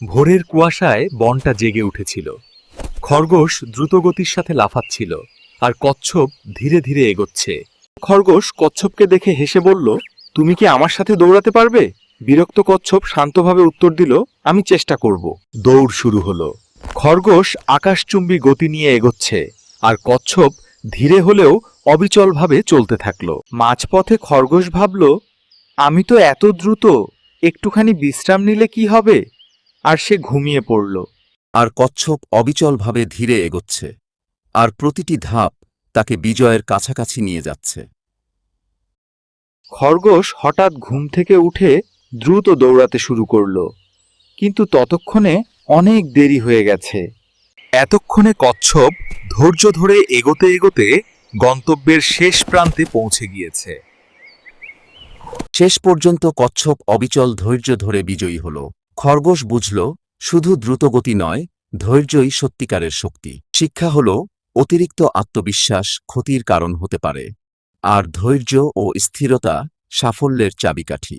ভোরের কুয়াশায় বনটা জেগে উঠেছিল। খরগোশ দ্রুতগতির সাথে লাফাচ্ছিল আর কচ্ছপ ধীরে ধীরে এগোচ্ছে। খরগোশ কচ্ছপকে দেখে হেসে বলল, তুমি কি আমার সাথে দৌড়াতে পারবে? বিরক্ত কচ্ছপ শান্তভাবে উত্তর দিল, আমি চেষ্টা করব। দৌড় শুরু হলো। খরগোশ আকাশচুম্বী গতি নিয়ে এগোচ্ছে আর কচ্ছপ ধীরে হলেও অবিচলভাবে চলতে থাকল। মাঝপথে খরগোশ ভাবল, আমি তো এত দ্রুত, একটুখানি বিশ্রাম নিলে কি হবে? আর সে ঘুমিয়ে পড়ল। আর কচ্ছপ অবিচলভাবে ধীরে এগোচ্ছে আর প্রতিটি ধাপ তাকে বিজয়ের কাছাকাছি নিয়ে যাচ্ছে। খরগোশ হঠাৎ ঘুম থেকে উঠে দ্রুত দৌড়াতে শুরু করল কিন্তু ততক্ষণে অনেক দেরি হয়ে গেছে। এতক্ষণে কচ্ছপ ধৈর্য ধরে এগোতে এগোতে গন্তব্যের শেষ প্রান্তে পৌঁছে গিয়েছে। শেষ পর্যন্ত কচ্ছপ অবিচল ধৈর্য ধরে বিজয়ী হল। খরগোশ বুঝল, শুধু দ্রুতগতি নয়, ধৈর্যই সত্যিকারের শক্তি। শিক্ষা হল, অতিরিক্ত আত্মবিশ্বাস ক্ষতির কারণ হতে পারে। আর ধৈর্য ও স্থিরতা সাফল্যের চাবিকাঠি।